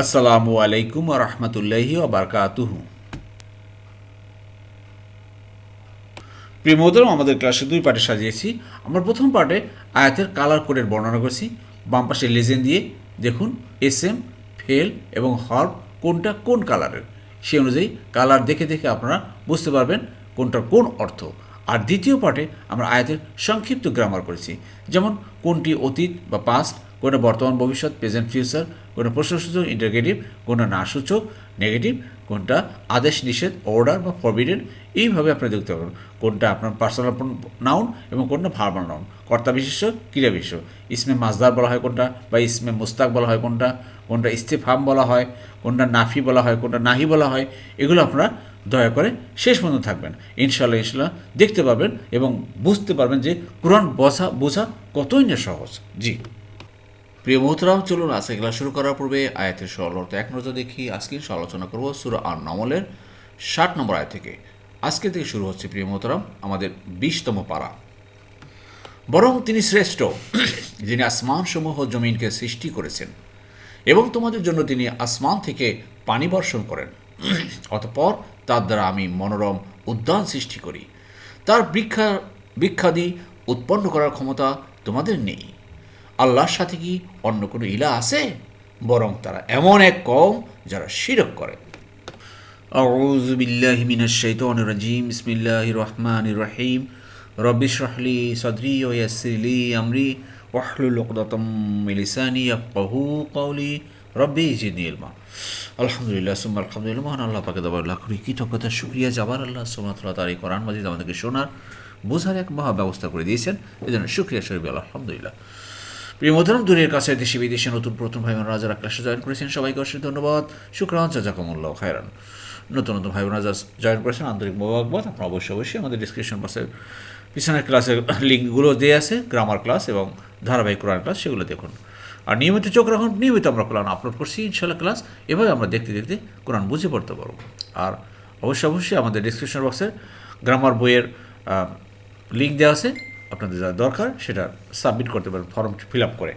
আসসালামু আলাইকুম রহমতুল্লাহি ওবরকাতুহু প্রিয় মোদরম আমাদের ক্লাসে দুই পার্টে সাজিয়েছি। আমরা প্রথম পার্টে আয়াতের কালার কোডের বর্ণনা করছি। বাম পাশে লেজেন দিয়ে দেখুন এস এম ফেল এবং হর্ব কোনটা কোন কালারের সেই অনুযায়ী কালার দেখে দেখে আপনারা বুঝতে পারবেন কোনটার কোন অর্থ। আর দ্বিতীয় পার্টে আমরা আয়াতের সংক্ষিপ্ত গ্রামার করেছি। যেমন, কোনটি অতীত বা পাস্ট কোনটা বর্তমান, ভবিষ্যৎ প্রেজেন্ট ফিউচার কোনটা প্রশ্নসূচক ইন্টারগেটিভ কোনটা না সূচক নেগেটিভ কোনটা আদেশ নিষেধ অর্ডার বা ফরবিডেন এইভাবে আপনি দেখতে পারবেন কোনটা আপনার পার্সোনাল নাউন এবং কোনটা ভার্বাল নাউন কর্তা বিশেষ ক্রিয়া বিশেষ ইসমে মাজদার বলা হয় কোনটা বা ইসমে মুস্তাক বলা হয় কোনটা কোনটা ইস্তেফাম বলা হয়, কোনটা নাফি বলা হয়, কোনটা নাহি বলা হয়, এগুলো আপনারা দয়া করে শেষ পর্যন্ত থাকবেন। ইনশাল্লাহ ইনশাল্লাহ দেখতে পাবেন এবং বুঝতে পারবেন যে কোরআন বোঝা বোঝা কতই না সহজ। জি। প্রিয় মোহতরাম, চলুন আজকে ক্লাস শুরু করার পূর্বে আয়াতের সরল অর্থ এক নজর দেখি। আজকে আলোচনা করব সুরা আর নমলের ষাট নম্বর আয় থেকে। আজকে থেকে শুরু হচ্ছে প্রিয় মোহতরাম, আমাদের বিশতম পাড়া বরং তিনি শ্রেষ্ঠ, যিনি আসমান সমূহ জমিনকে সৃষ্টি করেছেন এবং তোমাদের জন্য তিনি আসমান থেকে পানি বর্ষণ করেন। অতপর তার দ্বারা আমি মনোরম উদ্যান সৃষ্টি করি। তার বৃক্ষা বৃক্ষাদি উৎপন্ন করার ক্ষমতা তোমাদের নেই। আল্লাহর সাথে কি অন্য কোনো ইলা আছে বরং তারা এমন এক কম যারা শিরক করে أعوذ بالله من الشيطان الرجيم بسم الله الرحمن الرحيم رب اشرح لي صدري ويسر لي أمري واحلل عقدة من لساني يفقهوا قولي রব্বি জিদনি ইলমা আলহামদুলিল্লাহ সুম্মা আলহামদুলিল্লাহ মহান আল্লাহ পাকে দাবার লাখ করি কৃতজ্ঞতা শুক্রিয়া যাবার আল্লাহ সুমাতলা তার এই কোরআন মাজিদ আমাদেরকে শোনার বোঝার এক মহা ব্যবস্থা করে দিয়েছেন এই জন্য শুক্রিয়া শরীফ আলহামদুলিল্লাহ প্রিয় মধুরম দূরের কাছে দেশে বিদেশে নতুন প্রথম ভাই বোন রাজারা ক্লাসে জয়েন করেছেন। সবাইকে অশেষ ধন্যবাদ। শুক্রান জাজাকুমুল্লাহ খায়রান। নতুন নতুন ভাই বোন রাজা জয়েন করেছেন। আন্তরিক মোবারকবাদ। আপনারা অবশ্যই অবশ্যই আমাদের ডিসক্রিপশন বক্সের পিছনের ক্লাসের লিঙ্কগুলো দিয়ে আছে। গ্রামার ক্লাস এবং ধারাবাহিক কোরআন ক্লাস সেগুলো দেখুন। আর নিয়মিত চোখ রাখুন। নিয়মিত আমরা কোরআন আপলোড করছি ইনশাল্লাহ ক্লাস এভাবে আমরা দেখতে দেখতে কোরআন বুঝে পড়তে পারব। আর অবশ্যই অবশ্যই আমাদের ডিসক্রিপশন বক্সের গ্রামার বইয়ের লিঙ্ক দেওয়া আছে। আপনাদের যা দরকার সেটা সাবমিট করতে পারেন ফর্ম ফিল আপ করে।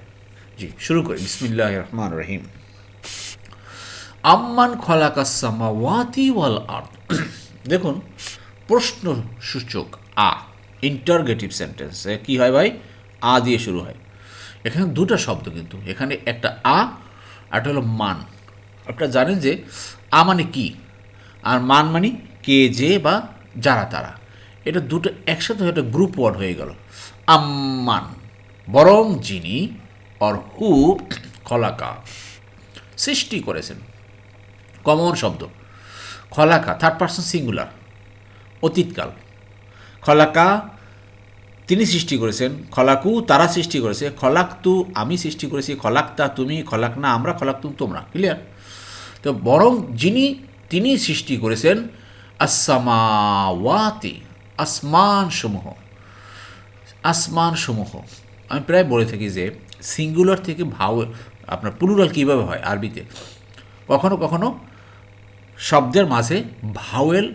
জি, শুরু করি। বিসমিল্লাহ রহমান রহিম। আম্মান খলাকাসামা ওয়াতি ওয়াল আর্থ দেখুন, প্রশ্ন সূচক আ ইন্টারগেটিভ সেন্টেন্স কি হয় ভাই? আ দিয়ে শুরু হয়। এখানে দুটো শব্দ কিন্তু। এখানে একটা আ একটা হলো মান। আপনারা জানেন যে আ মানে কি? আর মান মানে কে, যে বা যারা তারা। এটা দুটো একসাথে একটা গ্রুপ ওয়ার্ড হয়ে গেল। আম্মান। বরং যিনি অর হু খলাকা। সৃষ্টি করেছেন। কমন শব্দ। খলাকা থার্ড পার্সন সিঙ্গুলার অতীতকাল। খলাকা, তিনি সৃষ্টি করেছেন। খলাকু, তারা সৃষ্টি করেছে। খলাক তু আমি সৃষ্টি করেছি। খলাক্তা, তুমি খলাক না আমরা খলাক তু তোমরা। ক্লিয়ার তো বরং যিনি, তিনি সৃষ্টি করেছেন। আসমাওয়াতি আসমান সমূহ আসমান সমূহ আমি প্রায় বলে থাকি যে সিঙ্গুলার থেকে ভাও, আপনার প্লুরাল কীভাবে হয়? আরবিতে। কখনো কখনো শব্দের মাঝে ভাওয়েল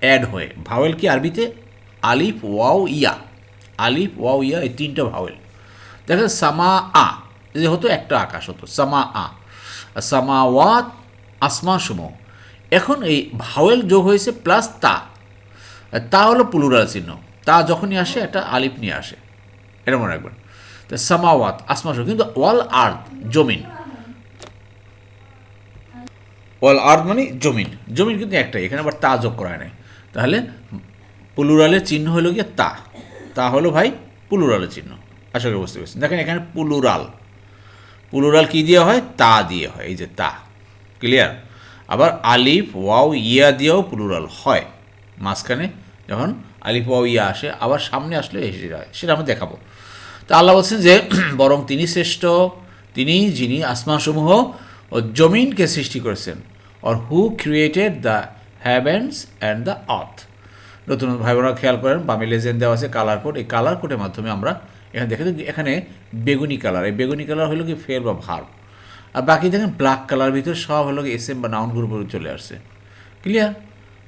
অ্যাড হয়ে। ভাওয়েল কি আরবিতে? আলিফ, ওয়াও, ইয়া। আলিফ, ওয়াও, ইয়া এই তিনটা ভাওয়েল। দেখেন, সামা আ যে হতো একটা আকাশ হতো, সামা আ। সামা ওয়াত আসমা সমূহ এখন এই ভাওয়েল যোগ হয়েছে প্লাস তা। তা হলো প্লুরাল চিহ্ন। তা যখনই আসে, একটা আলিফ নিয়ে আসে। এটা মনে রাখবেন। তো সামাওয়াত, আসমা সমূহ কিন্তু ওয়াল আর্থ জমিন। ওয়াল আর্থ মানে জমিন। জমিন কিন্তু একটাই, এখানে আবার তা যোগ করা নাই। তাহলে পুলুরালের চিহ্ন হলো গিয়ে তা। তা হলো ভাই পুলুরালের চিহ্ন। আশা করি বুঝতে পারছেন। দেখেন এখানে পুলুরাল। পুলুরাল কী দিয়ে হয়? তা দিয়ে হয়। এই যে তা। ক্লিয়ার আবার আলিফ, ওয়াও, ইয়া দিয়েও প্লুরাল হয়। মাঝখানে, যখন আলিফ ইয়া আসে, আবার সামনে আসলে এসে যায়। সেটা আমরা দেখাবো। তো আল্লাহ বলছেন যে, বরং তিনি শ্রেষ্ঠ, তিনি যিনি আসমানসমূহ ও জমিনকে সৃষ্টি করেছেন or who created the heavens and the earth নতুন ভাই বোনরা খেয়াল করেন, বামে লেজেন দেওয়া আছে কালার কোড এই কালার কোডের মাধ্যমে আমরা এখানে দেখে এখানে বেগুনি কালার এই বেগুনি কালার হলো কি ফের বা ভার্ব আর বাকি দেখেন ব্ল্যাক কালার ভিতরে সব হলো এস এম বা নাউন গ্রুপের চলে আসছে। ক্লিয়ার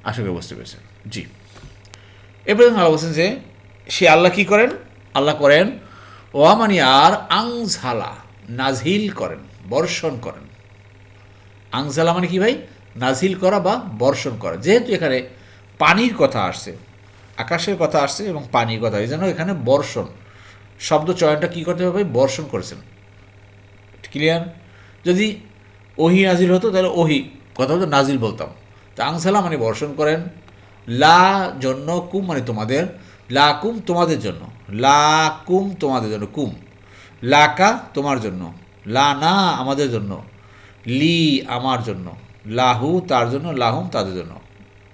আশা করি বুঝতে পেরেছেন। জি। এরপরে আল্লাহ বলছেন যে, সে আল্লাহ কি করেন? আল্লাহ করেন, ওয়ামানি আর আংঝালা নাজহিল করেন, বর্ষণ করেন। আংজালা মানে কি ভাই? নাজিল করা বা বর্ষণ করা। যেহেতু এখানে পানির কথা আসছে, আকাশের কথা আসছে এবং পানির কথা, এই জন্য এখানে বর্ষণ, শব্দ চয়নটা কী করতে হবে বর্ষণ করেছেন। ক্লিয়ার? যদি ওহি নাজিল হতো, তাহলে ওহি, কথা হতো নাজিল বলতাম। তা আংসালা মানে বর্ষণ করেন লা জন্য কুম মানে তোমাদের, লা কুম তোমাদের জন্য, লা কুম তোমাদের জন্য, কুম। লাকা তোমার জন্য, লা না আমাদের জন্য, লি আমার জন্য, লাহু তার জন্য, লাহুম তাদের জন্য।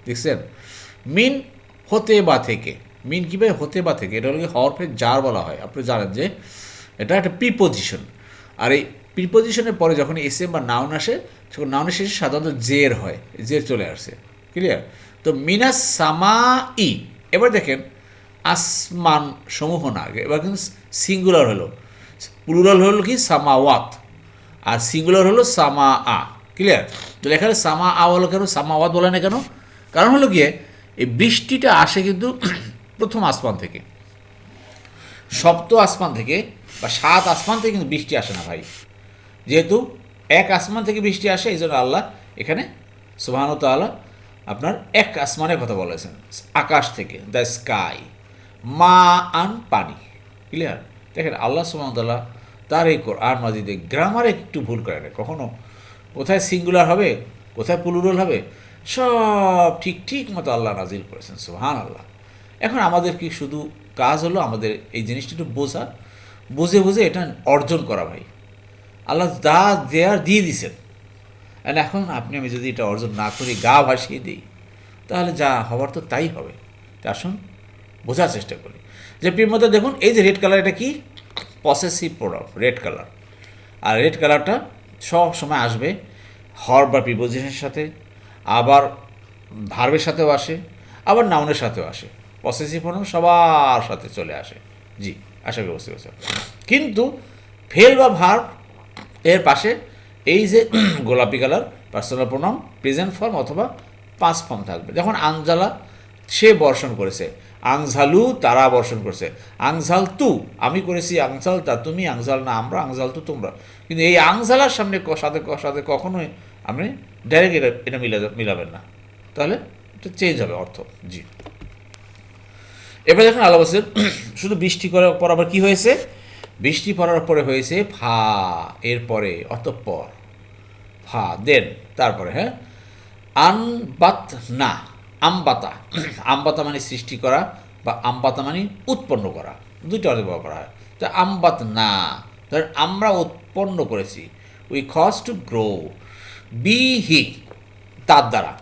দেখছেন? মিন হতে বা থেকে, মিন কী ভাই? হতে বা থেকে, এটা হলো হরফে জার বলা হয়। আপনি জানেন যে এটা একটা প্রিপোজিশন আর এই প্রিপোজিশনের পরে যখন এস বা নাউন আসে, তখন নাউনের শেষে সাধারণত জের হয়, জের চলে আসছে ক্লিয়ার তো মিনাস সামা ই এবার দেখেন, আসমান সমূহ না আগে, এবার কিন্তু সিঙ্গুলার হলো। প্লুরাল হলো কি? সামাওয়াত। আর সিঙ্গুলার হলো সামা আ ক্লিয়ার তো এখানে সামা আ হলো কেন? সামাওয়াত বলে না কেন? কারণ হলো গিয়ে, এই বৃষ্টিটা আসে কিন্তু প্রথম আসমান থেকে। সপ্ত আসমান থেকে বা সাত আসমান থেকে কিন্তু বৃষ্টি আসে না ভাই। যেহেতু এক আসমান থেকে বৃষ্টি আসে এই জন্য আল্লাহ এখানে সুবাহান তাল্লাহ আপনার এক আসমানের কথা বলেছেন, আকাশ থেকে দ্য স্কাই মা আন পানি ক্লিয়ার দেখেন, আল্লাহ সুবাহতাল্লাহ তার এই আর মাজিদে গ্রামারে একটু ভুল করে না কখনো কোথায় সিঙ্গুলার হবে, কোথায় প্লুরাল হবে, সব ঠিক ঠিক মতো আল্লাহ নাজিল করেছেন সুহান আল্লাহ এখন আমাদের কি শুধু কাজ হলো আমাদের এই জিনিসটা একটু বোঝা? বুঝে বুঝে এটা অর্জন করা ভাই। আল্লাহ যা দেয়ার দিয়ে দিছেন আর এখন আপনি, আমি যদি এটা অর্জন না করি, গা ভাসিয়ে দিই, তাহলে যা হওয়ার তো তাই হবে। তা আসুন, বোঝার চেষ্টা করি। যে প্রিয় মধ্যে দেখুন, এই যে রেড কালার, এটা কি? পসেসিভ প্রোডাক্ট রেড কালার আর রেড কালারটা সব সময় আসবে হর বা প্রিপোজিশনের সাথে, আবার ভার্বের সাথেও আসে, আবার নাউনের সাথেও আসে। পসেসিভ প্রোনাউন সবার সাথে চলে আসে। জি, আশা করি বুঝতে কিন্তু ফেল বা ভার্ব এর পাশে এই যে গোলাপি colour personal pronoun present form অথবা পাস ফর্ম থাকবে। যখন আংজালা, সে বর্ষণ করেছে। আংঝালু তারা বর্ষণ করেছে। আংঝাল তু, আমি করেছি আংঝাল তা তুমি আংঝাল না, আমরা আংঝাল তু, তোমরা। কিন্তু এই আংঝালার সামনে সাথে সাথে কখনোই আপনি ডাইরেক্ট এটা এটা মিলা, মিলাবেন না। তাহলে এটা চেঞ্জ হবে অর্থ, জি। এবার দেখুন বলছেন শুধু বৃষ্টি করার পর আবার কি হয়েছে? বৃষ্টি পড়ার পরে হয়েছে ফা, এরপরে, অতঃপর। ফা দেন, তারপরে হ্যাঁ? আনবাত না আমবাতা আমবাতা মানে সৃষ্টি করা বা আমবাতা মানে উৎপন্ন করা। দুইটা অর্থে ব্যবহার করা হয়। তো আমবাত না ধরেন আমরা উৎপন্ন করেছি। We cause to grow B হি তার দ্বারা।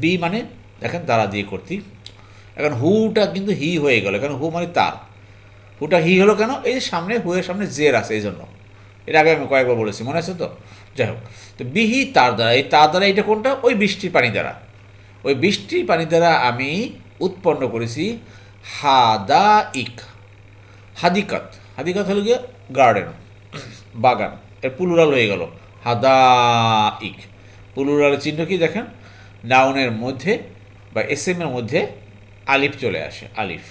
বি মানে দেখেন, দ্বারা দিয়ে করতি। এখন হুটা কিন্তু হি হয়ে গেল। কারণ হু মানে তার। হুটা হি হলো কেন? এই সামনে হুয়ের সামনে জের আছে এই জন্য এর আগে আমি কয়েকবার বলেছি, মনে আছে তো? যাই হোক, তো বিহি তার দ্বারা, এই তার দ্বারা এটা কোনটা? ওই বৃষ্টির পানি দ্বারা। ওই বৃষ্টির পানি দ্বারা আমি উৎপন্ন করেছি হাদা ইক হাদিকাত। হাদিকাত হলো গিয়ে গার্ডেন বাগান। এর পুলুরাল হয়ে গেল হাদা ইক পুলুরালের চিহ্ন কি দেখেন? নাউনের মধ্যে বা এস এর মধ্যে আলিফ চলে আসে, আলিফ।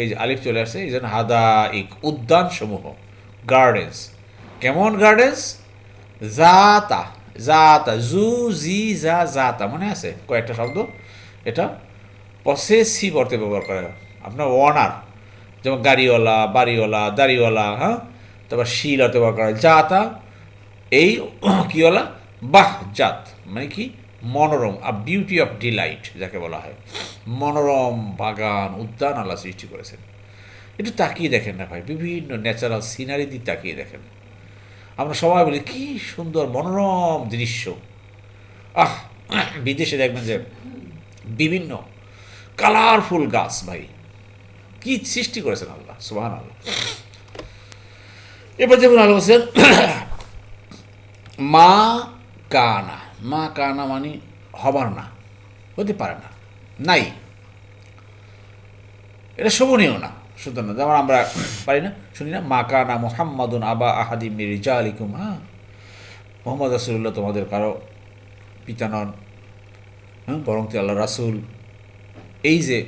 এই যে আলিফ চলে আসে, এই জন্য হাদা ইক উদ্যান সমূহ গার্ডেন্স কেমন গার্ডেন্স জাতা জাতা জু জি জা জাতা মনে আছে? কয়েকটা শব্দ? এটা পসেসিভ অর্থে ব্যবহার করা আপনার ওনার যেমন গাড়িওয়ালা, বাড়িওয়ালা, দাড়িওয়ালা হ্যাঁ? তারপর শিল অর্থে ব্যবহার করা জাতা, এই কি কীওয়ালা বাহ, জাত। মানে কি? মনোরম আ বিউটি অফ ডিলাইট যাকে বলা হয়। মনোরম, বাগান, উদ্যান আল্লাহ সৃষ্টি করেছেন। একটু তাকিয়ে দেখেন না ভাই। বিভিন্ন ন্যাচারাল সিনারি দিয়ে তাকিয়ে দেখেন। আমরা সবাই বলি, কি সুন্দর, মনোরম দৃশ্য। আহ, বিদেশে দেখবেন যে বিভিন্ন কালারফুল গাছ ভাই। কি সৃষ্টি করেছেন আল্লাহ সুবাহ আল্লাহ এবার দেখুন আল্লাহ বলছেন, মা কানা মা কানা মানে হবার না, হতে পারে না, নাই। এটা শোভনীয় না। সুতরাং যেমন আমরা পারি না, শুনি না, মা কানা মোহাম্মদুন আবা আহাদি মির্জা আলিকুম হ্যাঁ? মোহাম্মদ রাসুল্লাহ তোমাদের কারও পিতা নন হ্যাঁ? বরং তিনি আল্লাহ রাসুল। এই যে,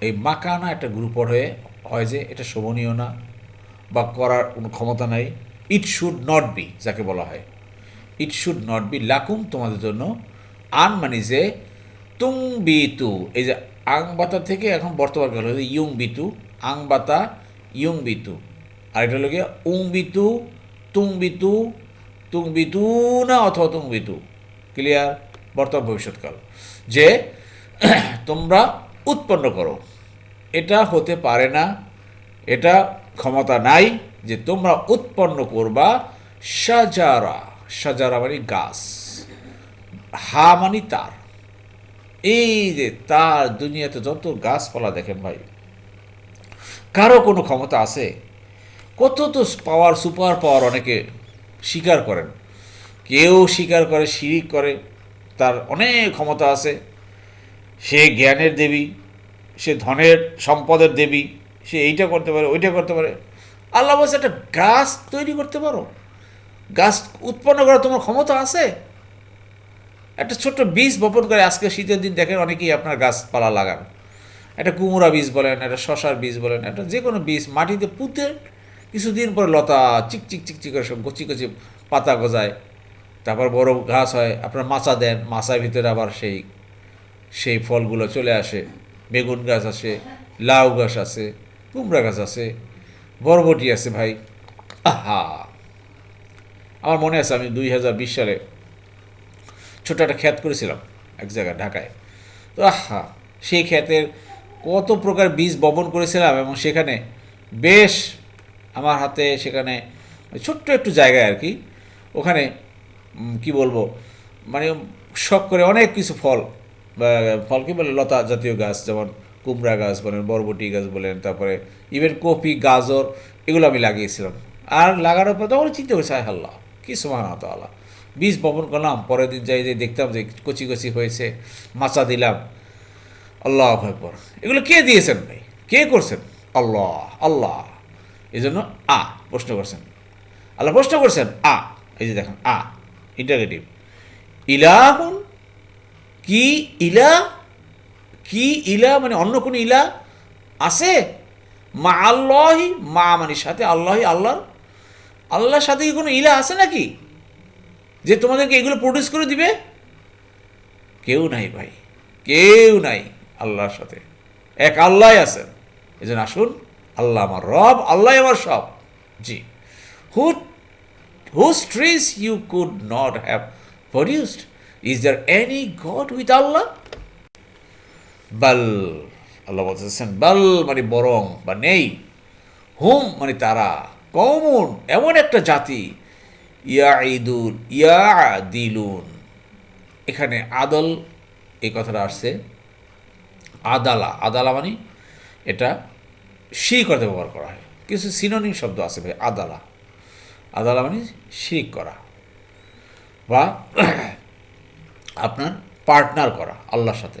এই মাকানা একটা গ্রুপ হয়ে, হয় যে এটা শোভনীয় না বা করার কোনো ক্ষমতা নাই। ইট শুড নট বি যাকে বলা হয়। ইট শুড নট বি লাকুম তোমাদের জন্য আন মানে যে তুং বি তু এই যে আং বাতা থেকে এখন বর্তমান কাল হচ্ছে ইয়ং বিতু আং বাতা ইয়ং বিতু আর এটা হলো গিয়ে উং বিতু তুং বিতু তুং বিতু না অথবা তুং বিতু ক্লিয়ার বর্তমান ভবিষ্যৎকাল। যে তোমরা উৎপন্ন করো। এটা হতে পারে না, এটা ক্ষমতা নাই যে তোমরা উৎপন্ন করবা সাজারা। সাজারা মানে গাছ। হা মানে তার। এই যে তার দুনিয়াতে যত গাছপালা দেখেন ভাই, কারও কোনো ক্ষমতা আছে? কত তো পাওয়ার সুপার পাওয়ার অনেকে স্বীকার করেন। কেউ স্বীকার করে, শিরিক করে, তার অনেক ক্ষমতা আছে। সে জ্ঞানের দেবী, সে ধনের সম্পদের দেবী, সে এইটা করতে পারে, ওইটা করতে পারে। আল্লাহ বলছে একটা গাছ তৈরি করতে পারো। গাছ উৎপন্ন করার তোমার ক্ষমতা আছে? একটা ছোট্ট বীজ বপন করে আজকে শীতের দিন দেখেন অনেকেই আপনার গাছপালা লাগান। একটা কুমড়া বীজ বলেন, একটা শশার বীজ বলেন, একটা যে কোনো বীজ মাটিতে পুঁতে কিছুদিন পর লতা চিক চিক চিক চিক করে সব কচি কচি পাতা গজায়। তারপর বড় ঘাস হয়, আপনার মাচা দেন, মাচার ভিতরে আবার সেই সেই ফলগুলো চলে আসে। বেগুন গাছ আছে, লাউ গাছ আছে, কুমড়া গাছ আছে, বরবটি আছে ভাই। আহা! আমার মনে আছে আমি দুই হাজার বিশ সালে ছোট একটা খ্যাত করেছিলাম এক জায়গায়, ঢাকায়। তো আহা, সেই ক্ষেতের কত প্রকার বীজ বপন করেছিলাম এবং সেখানে বেশ আমার হাতে সেখানে ছোট্ট একটু জায়গায় আর কি, ওখানে কি বলব মানে শখ করে অনেক কিছু ফল ফল কি বলে, লতা জাতীয় গাছ যেমন কুমড়া গাছ বলেন, বরবটি গাছ বলেন, তারপরে ইভেন কপি, গাজর, এগুলো আমি লাগিয়েছিলাম। আর লাগানোর পর তখন চিন্তা করছি আল্লাহ, কি সমান হতো আল্লাহ বীজ বপন করলাম পরের দিন যাই যে দেখতাম যে কচি কচি হয়েছে, মাচা দিলাম। আল্লাহ একবার এগুলো কে দিয়েছেন ভাই? কে করছেন? আল্লাহ আল্লাহ। এই জন্য আ প্রশ্ন করছেন। আল্লাহ প্রশ্ন করছেন, আ। এই যে দেখেন, আ। ইন্টারগেটিভ ইলা ইলাহুন? কি ইলা? কি ইলা মানে অন্য কোনো ইলা আছে? মা আল্লাহি, মা মানে সাথে আল্লাহি আল্লাহ আল্লাহর সাথে কি কোনো ইলা আছে নাকি? যে তোমাদেরকে এগুলো প্রডিউস করে দিবে? কেউ নাই ভাই। কেউ নাই আল্লাহর সাথে। এক আল্লাহ আছেন। এই জন্য আসুন, আল্লাহ আমার রব, আল্লাহ আমার সব। জি। Who whose trees you could not have produced is there any god with Allah বাল, আল্লাহ বলতেছেন, বাল মানে বরং বা নেই। হুম মানে তারা। কমন, এমন একটা জাতি। ইয়া ইয়া দিলুন এখানে আদল এই কথাটা আসছে। আদালা আদালা মানে এটা শিরিক করতে ব্যবহার করা হয়। কিছু সিনোনিম শব্দ আছে ভাই, আদালা। আদালা মানে শিরিক করা বা আপনার পার্টনার করা, আল্লাহর সাথে।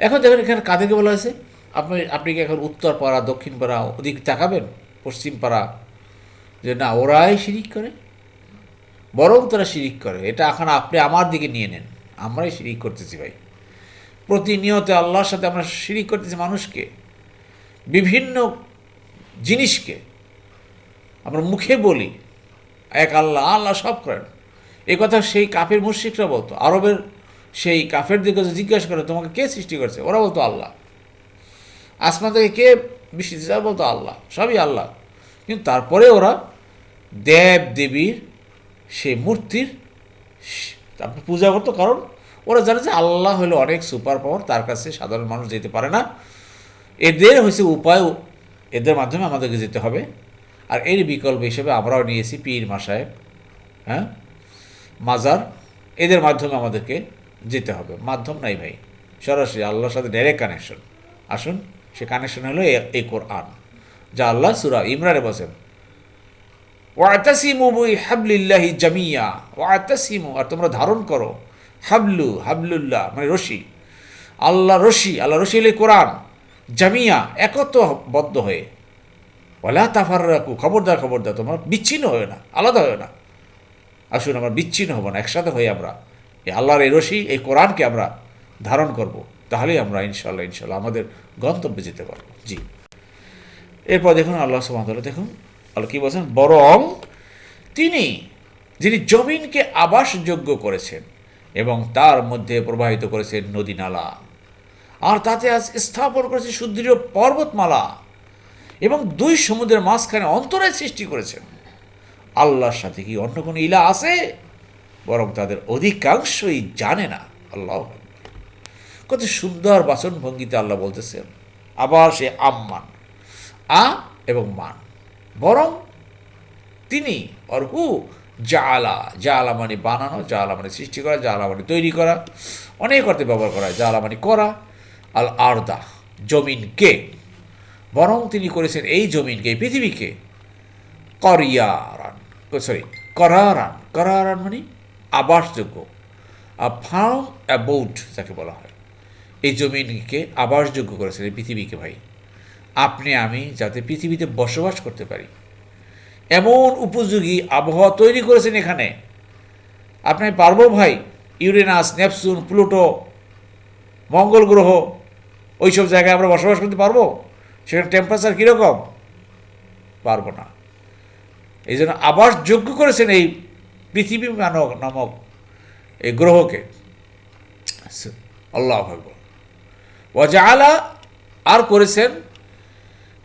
এখন দেখেন এখানে কাদেরকে বলা হয়েছে, আপনি আপনি কি এখন উত্তর পাড়া, দক্ষিণ পাড়া, ওদিক তাকাবেন, পশ্চিম পাড়া, যে না, ওরাই শিরিক করে? বরং তারা শিরিক করে। এটা এখন আপনি আমার দিকে নিয়ে নেন। আমরাই শিরিক করতেছি ভাই। প্রতিনিয়ত আল্লাহর সাথে আমরা শিরিক করতেছি মানুষকে, বিভিন্ন জিনিসকে। আমরা মুখে বলি, এক আল্লাহ আল্লাহ সব করেন। এই কথা সেই কাফের মুশ্রিকরা বলতো। আরবের সেই কাফের দিকে জিজ্ঞাসা করে, তোমাকে কে সৃষ্টি করছে? ওরা বলতো আল্লাহ। আসমান থেকে কে বৃষ্টি বলতো আল্লাহ। সবই আল্লাহ। কিন্তু তারপরে ওরা দেব দেবীর সেই মূর্তির আপনি পূজা করতো, কারণ ওরা জানে যে আল্লাহ হলো অনেক সুপার পাওয়ার তার কাছে সাধারণ মানুষ যেতে পারে না। এদের হয়েছে উপায়, এদের মাধ্যমে আমাদেরকে যেতে হবে। আর এর বিকল্প হিসেবে আমরাও নিয়েছি পীর মাসায়েব হ্যাঁ? মাজার, এদের মাধ্যমে আমাদেরকে যেতে হবে। মাধ্যম নাই ভাই, সরাসরি আল্লাহর সাথে ডাইরেক্ট কানেকশন আসুন, সে কানেকশন হলো এই কোরআন, যা আল্লাহ সুরা ইমরানে বসেন ওয়াতাসিমু বই হাবলিল্লাহি জামিয়া। ওয়াতাসিমু, আর তোমরা ধারণ করো। হাবলু, হাবলুল্লাহ মানে রশি। আল্লাহ রশি আল্লাহ রশি হলে কোরআন। জামিয়া একত্রবদ্ধ হয়ে। ওলা তাফার রাখু খবরদার খবরদার, তোমরা বিচ্ছিন্ন হয়ে না, আলাদা হয়ে না। আসুন, আমরা বিচ্ছিন্ন হব না, একসাথে হয়ে আমরা এই আল্লাহর এই রশি, এই কোরআনকে আমরা ধারণ করব। তাহলেই আমরা ইনশাল্লাহ ইনশাল্লাহ আমাদের গন্তব্যে যেতে পারব। জি। এরপর দেখুন, আল্লাহ সুবহানাহু দেখুন। আল্লাহ কী বলছেন? বরং তিনি, যিনি জমিনকে আবাসযোগ্য করেছেন এবং তার মধ্যে প্রবাহিত করেছেন নদী নালা, আর তাতে আজ স্থাপন করেছে সুদৃঢ় পর্বতমালা এবং দুই সমুদ্রের মাঝখানে অন্তরায় সৃষ্টি করেছেন। আল্লাহর সাথে কি অন্য কোনো ইলা আছে? বরং তাদের অধিকাংশই জানে না। আল্লাহ কত সুন্দর বাচন ভঙ্গিতে আল্লাহ বলতেছেন, আবার সে আম্মান, আ এবং মান। বরং তিনি অর হু জালা জালা মানে বানানো, জালা মানে সৃষ্টি করা, জালা মানে তৈরি করা। অনেক অর্থে ব্যবহার করা হয়। জালা মানে করা, আল আর্দা, জমিনকে। বরং তিনি করেছেন এই জমিনকে, এই পৃথিবীকে। করিয়ারান, সরি, করারান। করারান মানে আবাসযোগ্য। আ ফার্ম অ্যাবাউট, যাকে বলা হয়। এই জমিনকে আবাসযোগ্য করেছেন, এই পৃথিবীকে ভাই। আপনি, আমি যাতে পৃথিবীতে বসবাস করতে পারি। এমন উপযোগী আবহাওয়া তৈরি করেছেন এখানে। আপনি পারব ভাই, ইউরেনাস, নেপচুন, প্লুটো, মঙ্গল গ্রহ, ওইসব জায়গায় আমরা বসবাস করতে পারব? সেখানে টেম্পারেচার কীরকম? পারব না। এই জন্য আবাস যোগ্য করেছেন এই পৃথিবী মানব নামক এই গ্রহকে। আল্লাহ ভাগবত ওয়াজালা আর করেছেন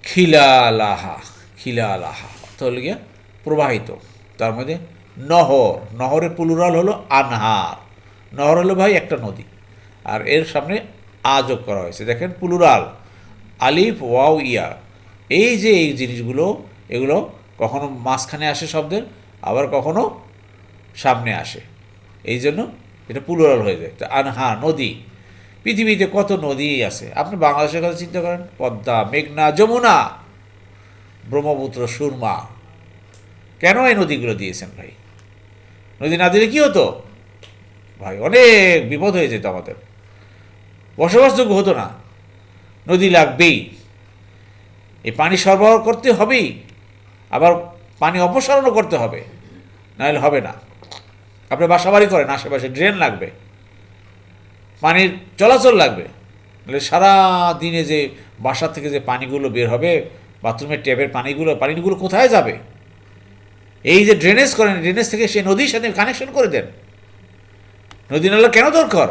খিলালাহা খিলালাহা। অর্থ হলো গিয়া প্রবাহিত। তার মধ্যে নহর, নহরের পুলুরাল হলো আনহার। নহর হলো ভাই একটা নদী। আর এর সামনে আ যোগ করা হয়েছে। দেখেন পুলুরাল আলিফ, ওয়াও, ইয়া। এই যে এই জিনিসগুলো, এগুলো কখনো মাঝখানে আসে শব্দের, আবার কখনো সামনে আসে। এই জন্য এটা পুলুরাল হয়ে যায়। আনহা, নদী। পৃথিবীতে কত নদী আছে? আপনি বাংলাদেশের কথা চিন্তা করেন? পদ্মা, মেঘনা, যমুনা, ব্রহ্মপুত্র, সুরমা। কেন এই নদীগুলো দিয়েছেন ভাই? নদী না দিলে কী হতো? ভাই, অনেক বিপদ হয়ে যেত আমাদের। বসবাসযোগ্য হতো না। নদী লাগবেই। এই পানি সরবরাহ করতে হবেই। আবার পানি অপসারণও করতে হবে। নাহলে হবে না। আপনি বাসাবাড়ি করেন, আশেপাশে ড্রেন লাগবে। পানির চলাচল লাগবে। নাহলে সারা দিনে যে বাসা থেকে যে পানিগুলো বের হবে, বাথরুমের ট্যাপের পানিগুলো পানিগুলো কোথায় যাবে? এই যে ড্রেনেজ করেন ড্রেনেজ থেকে সে নদীর সাথে কানেকশন করে দেন। নদী নালা কেন দরকার?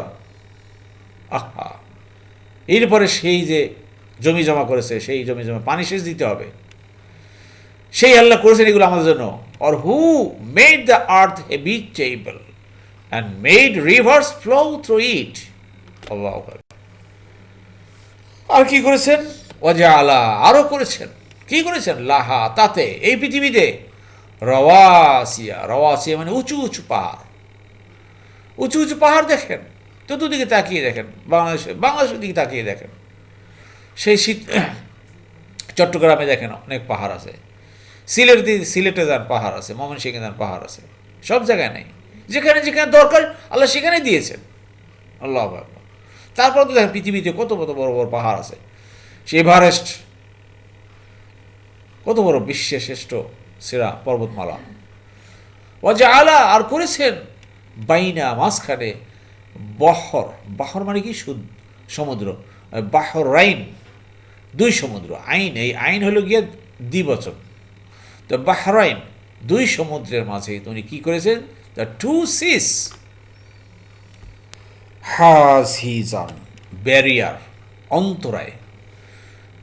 আহা! এরপরে সেই যে জমি জমা করেছে, সেই জমি জমা পানি সেচ দিতে হবে। সেই আল্লাহ করেছেন এগুলো আমাদের জন্য। Or who made the earth a বিচেবল and made rivers flow through it আল্লাহ আর কি করেছেন? ওজা আলা আরও করেছেন। কি করেছেন? লাহা তাতে এই পৃথিবীতে। রওয়াসিয়া রওয়াসিয়া মানে উঁচু উঁচু পাহাড়। উঁচু উঁচু পাহাড় দেখেন চতুর্দিকে তাকিয়ে দেখেন বাংলাদেশে বাংলাদেশের দিকে তাকিয়ে দেখেন। সেই শীত চট্টগ্রামে দেখেন অনেক পাহাড় আছে। সিলেট দিয়ে সিলেটে যান পাহাড় আছে ময়মনসিংহে যান পাহাড় আছে। সব জায়গায় নেই। যেখানে যেখানে দরকার আল্লাহ সেখানে দিয়েছেন। আল্লাহ। তারপর তো দেখেন পৃথিবীতে কত কত বড় বড় পাহাড় আছে। সে এভারেস্ট, কত বড় বিশ্বের শ্রেষ্ঠ সেরা পর্বতমালা। ওয়াজা আলা আর করেছেন বাইনা, মাঝখানে বহর। বাহর মানে কি? সুদ, সমুদ্র। বাহর রাইন, দুই সমুদ্র। আইন, এই আইন হলো গিয়ে দ্বিবচন। তো বাহরাইন, দুই সমুদ্রের মাঝে, উনি কি করেছেন? The two seas his barrier, অন্তরায়।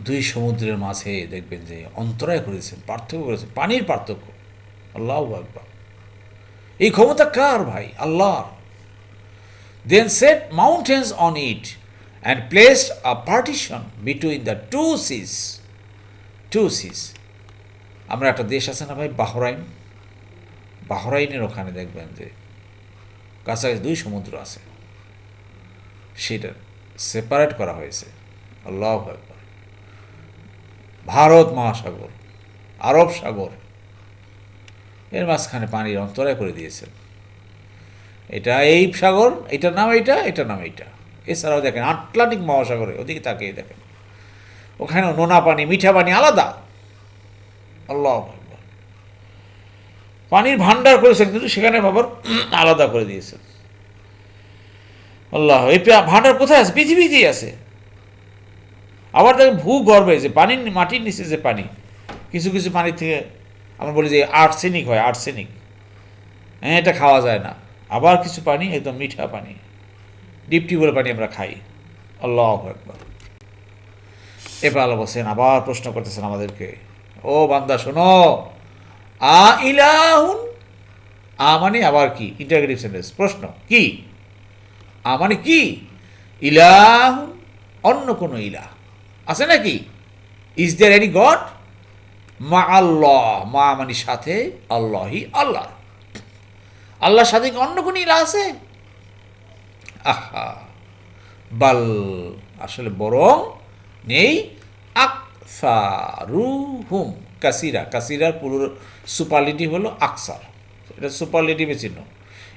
দুই সমুদ্রের মাঝে দেখবেন যে অন্তরায় করেছেন, পার্থক্য করেছেন, পানির পার্থক্য। আল্লাহ আকবার। এই ক্ষমতা কার ভাই? Allah then set mountains on it and placed a partition between the two seas two seas আমরা একটা দেশ আছে না ভাই? বাহরাইন। বাহরাইনের ওখানে দেখবেন যে কাছাকাছি দুই সমুদ্র আছে। সেটা সেপারেট করা হয়েছে। আল্লাহ একবার ভারত মহাসাগর, আরব সাগর, এর মাঝখানে পানির অন্তরায় করে দিয়েছেন। এটা এই সাগর, এটার নাম এইটা, এটার নাম এইটা। এছাড়াও দেখেন আটলান্টিক মহাসাগরে, ওদিকে তাকিয়ে দেখেন। ওখানেও নোনা পানি, মিঠা পানি আলাদা। আল্লাহ। পানির ভান্ডার করেছেন, কিন্তু সেখানে বাবার আলাদা করে দিয়েছেন। আল্লাহ, এই ভান্ডার কোথায় আছে? পৃথিবীতেই আছে। আবার দেখেন ভূগর্ভে যে পানি, মাটির নিচে যে পানি, কিছু কিছু পানি থেকে আমরা বলি যে আর্সেনিক হয়, আর্সেনিক। হ্যাঁ এটা খাওয়া যায় না। আবার কিছু পানি, একদম মিঠা পানি। ডিপ টিউবওয়েল পানি আমরা খাই। আল্লাহ একবার এবার আল্লাহ বলছেন, আবার প্রশ্ন করতেছেন আমাদেরকে। ও বান্দা, শোনো। আ ইলাহুন, আ মানে আবার কি? ইন্টারগ্রেটিভ সেন্টেন্স প্রশ্ন, কি? মানে কি? ইলাহুন অন্য কোনো ইলা আছে নাকি? ইজ দেয়ার এনি গড মা আল্লাহ। মা মানে সাথে আল্লাহি আল্লাহ। আল্লাহর সাথে কি অন্য কোনো ইলা আছে? আহা। বাল, আসলে বরং নেই। আকসারুহুম। কাসিরা। কাসিরার পুরো সুপারলিটিভ হলো আকসার। এটা সুপারলিটিভে চিহ্ন।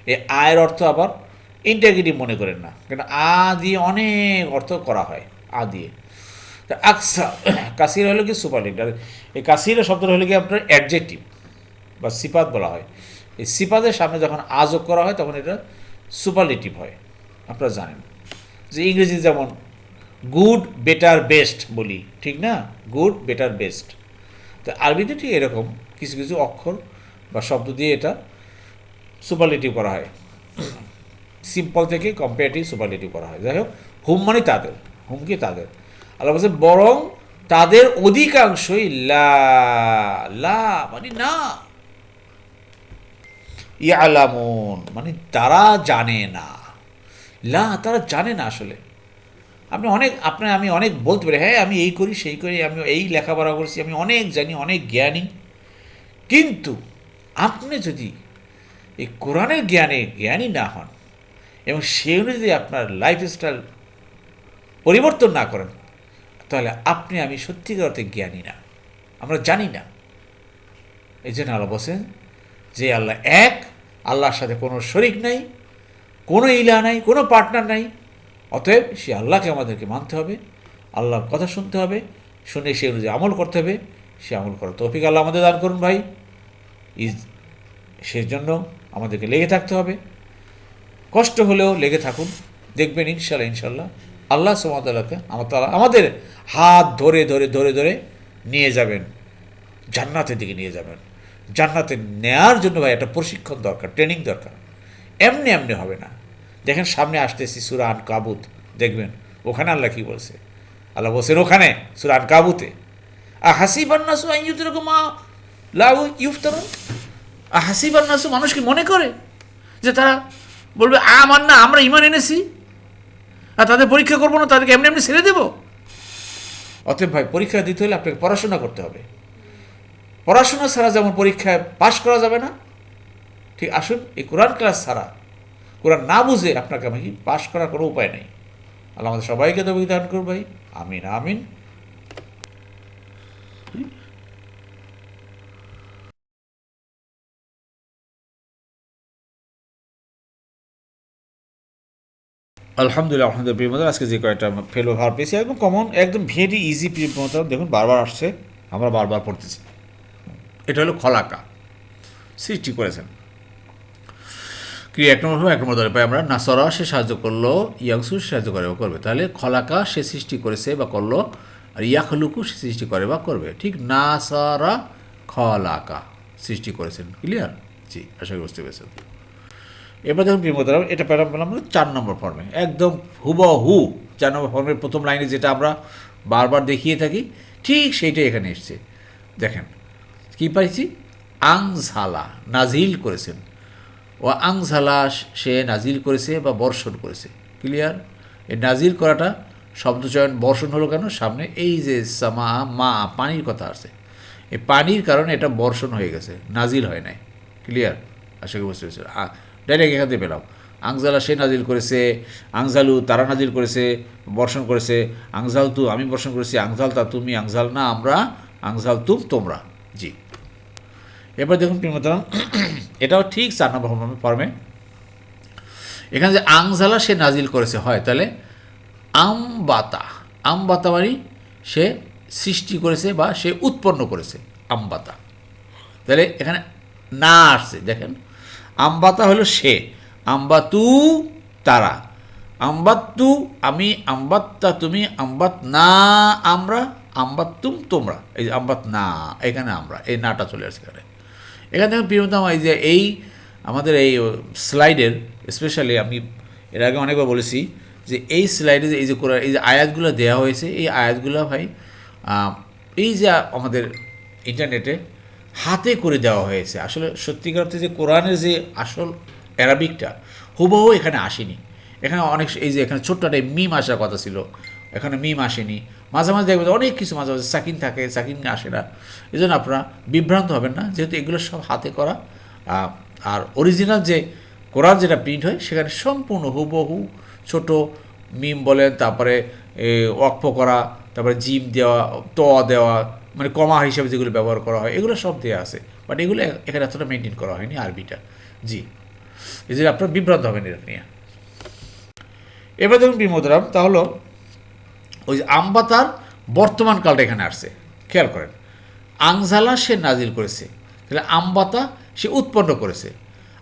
এই আয়ের অর্থ আবার ইন্টাগ্রিটিভ মনে করেন না। কারণ আ দিয়ে অনেক অর্থ করা হয়, আ দিয়ে। তা আকসা, কাসির হলো কি সুপারলিটিভ আর এই কাসিরা শব্দটা হলো কি আপনার অ্যাডজেক্টিভ বা সিপাত বলা হয়। এই সিপাতের সামনে যখন আজক করা হয়, তখন এটা সুপারলেটিভ হয়। আপনারা জানেন। যে ইংরেজি যেমন, গুড, বেটার, বেস্ট বলি, ঠিক না? গুড, বেটার, বেস্ট তো আরবিতে ঠিক এরকম কিছু কিছু অক্ষর বা শব্দ দিয়ে এটা সুপারলেটিভ করা হয়। সিম্পল থেকে কম্পারেটিভ সুপারলেটিভ করা হয়। যাই হোক হুম মানে তাদের, হুম কি তাদের? আল্লাহ বলছে বরং তাদের অধিকাংশই লা লা মানে না। ইয়ালামুন মানে তারা জানে না। লা, তারা জানে না আসলে। আপনি অনেক আপনার আমি অনেক বলতে পারি হ্যাঁ আমি এই করি, সেই করি, আমি এই লেখাপড়া করছি, আমি অনেক জানি, অনেক জ্ঞানী। কিন্তু আপনি যদি এই কোরআনের জ্ঞানে জ্ঞানী না হন এবং সে অনুযায়ী আপনার লাইফস্টাইল পরিবর্তন না করেন, তাহলে আপনি, আমি সত্যিকার অর্থে জ্ঞানী না। আমরা জানি না। এই জন্য আল্লাহ বলছেন যে আল্লাহ এক, আল্লাহর সাথে কোনো শরিক নাই, কোনো ইলা নাই, কোনো পার্টনার নাই। অতএব সে আল্লাহকে আমাদেরকে মানতে হবে, আল্লাহর কথা শুনতে হবে, শুনে সে অনুযায়ী আমল করতে হবে। সে আমল করার তৌফিক আল্লাহ আমাদের দান করুন ভাই। ইজ সেজন্য আমাদেরকে লেগে থাকতে হবে। কষ্ট হলেও লেগে থাকুন, দেখবেন ইনশাল্লাহ ইনশাল্লাহ আল্লাহ সুমতাল্লাহকে আমার তারা আমাদের হাত ধরে ধরে ধরে ধরে নিয়ে যাবেন, জান্নাতের দিকে নিয়ে যাবেন। জান্নাতে নেয়ার জন্য ভাই একটা প্রশিক্ষণ দরকার ট্রেনিং দরকার। এমনি এমনি হবে না। দেখেন সামনে আসতেছি সুরান কাবুত দেখবেন, ওখানে আল্লাহ কী বলছে? আল্লাহ বলছেন, ওখানে সুরান কাবুতে আর হাসিবান্নাসু আইয়ুতরকম লাউ ইউফতারুন? আর হাসিবান্নাসু মানুষ কি মনে করে যে তারা বলবে আমার না, আমরা ইমান এনেছি। আর তাদের পরীক্ষা করব না, তাদেরকে এমনি এমনি ছেড়ে দেবো? অতএব ভাই, পরীক্ষা দিতে হলে আপনাকে পড়াশোনা করতে হবে। পড়াশোনা ছাড়া যেমন পরীক্ষায় পাশ করা যাবে না, ঠিক আসুন, এই কোরআন ক্লাস ছাড়া, কোরআন না বুঝে আপনাকে আমি পাশ করার কোনো উপায় নেই। আল্লাহ আমাদের সবাইকে তো দান করব ভাই। আমিন আমিন। আলহামদুলিল্লাহ আলহামদুলিল্লাহ প্রিয়মতা আজকে যে কয়েকটা ফেলো ভার পেয়েছি, একদম কমন একদম ভেরি ইজি প্রিয়মতা দেখুন, বারবার আসছে, আমরা বারবার পড়তেছি। এটা হলো খলাকা, সৃষ্টি করেছেন। কি এক নম্বর এক নম্বর দলে পাই আমরা, নাসরা, সে সাহায্য করল ইয়াংসু সাহায্য করে বা করবে। তাহলে খলাকা সে সৃষ্টি করেছে বা করল, আর ইয়াখলুকু সে সৃষ্টি করে বা করবে। ঠিক নাসারা খলাকা সৃষ্টি করেছেন ক্লিয়ার জি, আশা করি বুঝতে পেরেছেন। এবার যখন প্রিমতারাম এটা পেলাম পেলাম চার নম্বর ফর্মে একদম হুবহু চার নম্বর ফর্মের প্রথম লাইনে যেটা আমরা বারবার দেখিয়ে থাকি, ঠিক সেইটাই এখানে এসছে। দেখেন, কি পাইছি? আংঝালা, নাজিল করেছেন। ও আংঝালা সে নাজিল করেছে বা বর্ষণ করেছে। ক্লিয়ার এই নাজিল করাটা শব্দচয়ন বর্ষণ হলো কেন? সামনে এই যে সামা, মা, পানির কথা আছে এই পানির কারণে এটা বর্ষণ হয়ে গেছে, নাজিল হয় নাই। ক্লিয়ার আশা করি বুঝতে পেরেছি ডাইরেক্ট এখান থেকে পেলাম। আংজালা সে নাজিল করেছে, আংজালু তারা নাজিল করেছে, বর্ষণ করেছে, আংজাল তু আমি বর্ষণ করেছি, আংজাল তা তুমি, আংজাল না আমরা, আংজাল তুম তোমরা। জি। এবার দেখুন প্রিমতারাম এটাও ঠিক চার নম্বর ফর্মে। এখানে যে আংজালা সে নাজিল করেছে হয়, তাহলে আমবাতা আমবাতা মানে সে সৃষ্টি করেছে বা সে উৎপন্ন করেছে, আমবাতা। তাহলে এখানে না আসছে, দেখেন। আম্বাতা হলো সে। আম্বাতু তারা। আম্বাত্তু আমি, আম্বাত্তা তুমি আম্বাত না আমরা, আম্বাত্তুম তোমরা। এই যে আম্বাত না এখানে আমরা, এই নাটা চলে আসছে এখানে। এখানে দেখুন প্রিয়তম, এই যে এই আমাদের এই স্লাইডের স্পেশালি আমি এর আগে অনেকবার বলেছি যে এই স্লাইডে এই যে কোরআন, এই যে আয়াতগুলো দেওয়া হয়েছে, এই আয়াতগুলো ভাই এই যে আমাদের ইন্টারনেটে হাতে করে দেওয়া হয়েছে। আসলে সত্যিকার অর্থে যে কোরআনের যে আসল অ্যারাবিকটা, হুবহু এখানে আসেনি। এখানে অনেক এই যে এখানে ছোট্ট একটা মিম আসার কথা ছিল। এখানে মিম আসেনি। মাঝে মাঝে দেখবেন অনেক কিছু মাঝে মাঝে সাকিন থাকে, সাকিন আসে না। এই জন্য আপনারা বিভ্রান্ত হবেন না, যেহেতু এগুলো সব হাতে করা। আর অরিজিনাল যে কোরআন যেটা প্রিন্ট হয়, সেখানে সম্পূর্ণ হুবহু ছোট মিম বলেন, তারপরে ওয়াকফ করা, তারপরে জিম দেওয়া, ত দেওয়া মানে কমা হিসাবে যেগুলো ব্যবহার করা হয়, এগুলো সব দেওয়া আছে। বাট এগুলো এখানে এতটা মেনটেন করা হয়নি আরবিটা। জি। এই যে আপনার বিভ্রান্ত হবেন এটা নিয়ে। এবার দেখুন বিমোদরাম তাহলে ওই যে আমবাতার বর্তমান কালটা এখানে আসছে। খেয়াল করেন আংজালা সে নাজিল করেছে, তাহলে আমবাতা সে উৎপন্ন করেছে।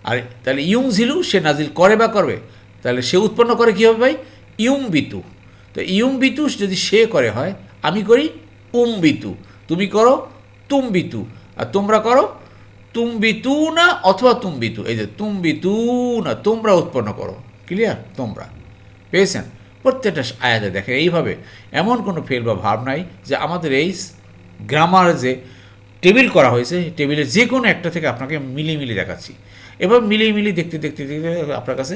আর তাহলে ইউং ঝিলু সে নাজিল করে বা করবে? তাহলে সে উৎপন্ন করে কী হবে ভাই? ইউং বিতু তো ইউং বিতু যদি সে করে হয়, আমি করি উম বিতু তুমি করো তুম বিতু আর তোমরা করো তুম বিতু না অথবা তুম বিতু এই যে তুম বিতু না তোমরা উৎপন্ন করো। ক্লিয়ার তোমরা। পেয়েছেন প্রত্যেকটা আয়াতে দেখেন, এইভাবে এমন কোনো ফেল বা ভাব নাই যে আমাদের এই গ্রামার যে টেবিল করা হয়েছে টেবিলে যে কোনো একটা থেকে আপনাকে মিলিয়ে মিলিয়ে দেখাচ্ছি। এবার মিলিয়ে মিলিয়ে দেখতে দেখতে দেখতে আপনার কাছে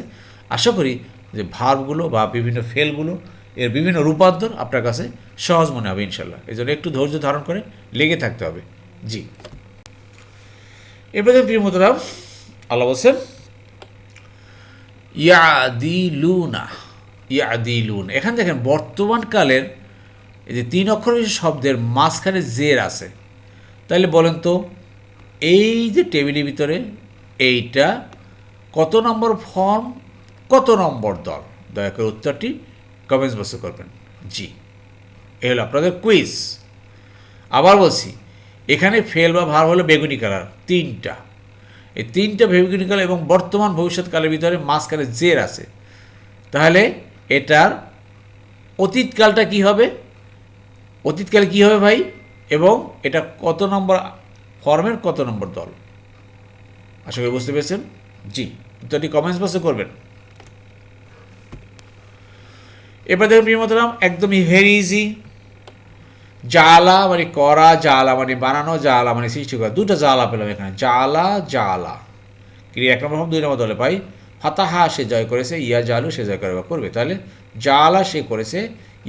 আশা করি যে ভাবগুলো বা বিভিন্ন ফেলগুলো এর বিভিন্ন রূপান্তর আপনার কাছে সহজ মনে হবে ইনশাল্লাহ এই জন্য একটু ধৈর্য ধারণ করে লেগে থাকতে হবে। জি। এবারে প্রিয় মোতরাম আল্লাহ বলছেন, ইয়াদিলুনা, ইয়াদিলুন। এখান দেখেন বর্তমানকালের এই যে তিন অক্ষর শব্দের মাঝখানে জের আছে। তাহলে বলেন তো, এই যে টেবিলের ভিতরে এইটা কত নম্বর ফর্ম, কত নম্বর দল? দয়া করে উত্তরটি কমেন্টস বক্সে করবেন। জি। এ হলো আপনাদের কুইজ আবার বলছি, এখানে ফেল বা ভার হলো বেগুনি কালার তিনটা। এই তিনটা বেগুনি কালার এবং বর্তমান ভবিষ্যৎকালের ভিতরে মাঝখানে জের আছে। তাহলে এটার অতীতকালটা কি হবে? অতীতকালে কি হবে ভাই? এবং এটা কত নম্বর ফর্মের কত নম্বর দল? আশা করি বুঝতে পেরেছেন? জি। উত্তরটি কমেন্টস বক্সে করবেন। এবার দেখুন প্রিয় মতরাম একদমই ভেরি ইজি জালা মানে করা জালা মানে বানানো জালা মানে সৃষ্টি করা। দুটো জালা পেলাম এখানে। জালা জালা ক্রিয়া এক নম্বর দুই নম্বর দলে পাই। ফাতাহা সে জয় করেছে, ইয়া জালু সে জয় করে বা করবে। তাহলে জালা সে করেছে,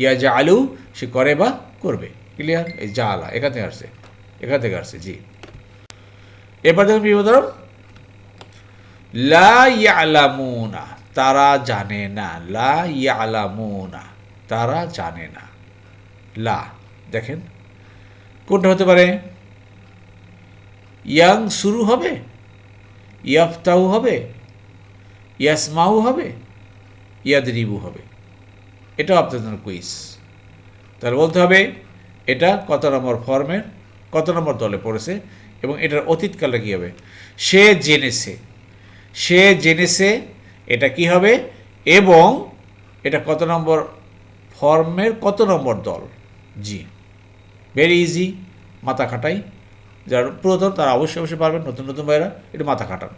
ইয়া জালু সে করে বা করবে। ক্লিয়ার এই জালা এখান থেকে আসছে। এখান থেকে আসছে, জি। এবার দেখুন প্রিয় মতরাম লা ইয়ালামুনা। তারা জানে না। লা ইয়ালামুনা, তারা জানে না। লা, দেখেন। কোনটা হতে পারে? ইয়াং শুরু হবে ইয়াফতাউ হবে, ইয়াসমাউ হবে, ইয়াদরিবু হবে। এটাও আপনাদের জন্য কুইজ। তাহলে বলতে হবে, এটা কত নম্বর ফর্মের, কত নম্বর দলে পড়েছে এবং এটার অতীতকালে কী হবে? সে জেনেছে সে জেনেছে এটা কি হবে? এবং এটা কত নম্বর ফর্মের কত নম্বর দল? জি ভেরি ইজি মাথা খাটাই। যারা পুরাতন, তারা অবশ্যই অবশ্যই পারবেন। নতুন নতুন ভাইরা একটু মাথা খাটান।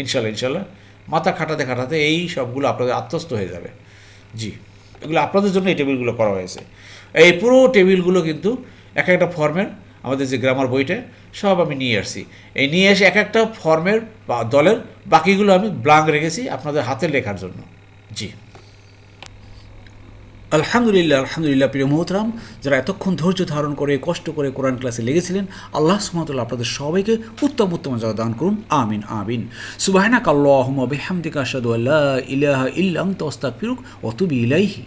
ইনশাল্লাহ ইনশাল্লাহ। মাথা খাটাতে খাটাতে এই সবগুলো আপনাদের আত্মস্থ হয়ে যাবে। জি এগুলো আপনাদের জন্য এই টেবিলগুলো করা হয়েছে। এই পুরো টেবিলগুলো কিন্তু এক একটা ফর্মের আমাদের যে গ্রামার বইটা সব আমি নিয়ে আসছি। এই নিয়ে এসে এক একটা ফর্মের দলের বাকিগুলো আমি ব্লাঙ্ক রেখেছি আপনাদের হাতে লেখার জন্য। জি। আলহামদুলিল্লাহ আলহামদুলিল্লাহ, প্রিয় মোহতরাম, যারা এতক্ষণ ধৈর্য ধারণ করে, কষ্ট করে কোরআন ক্লাসে লেগেছিলেন, আল্লাহ সুমতুল্লাহ আপনাদের সবাইকে উত্তম উত্তম জায়গা দান করুন, আমিন আমিন। সুবাহানা কাল্লাহম বেহামদিকা আসাদু আল্লাহ ইলাহা ইল্লাং তস্তা ফিরুক অতুবি ইলাইহি।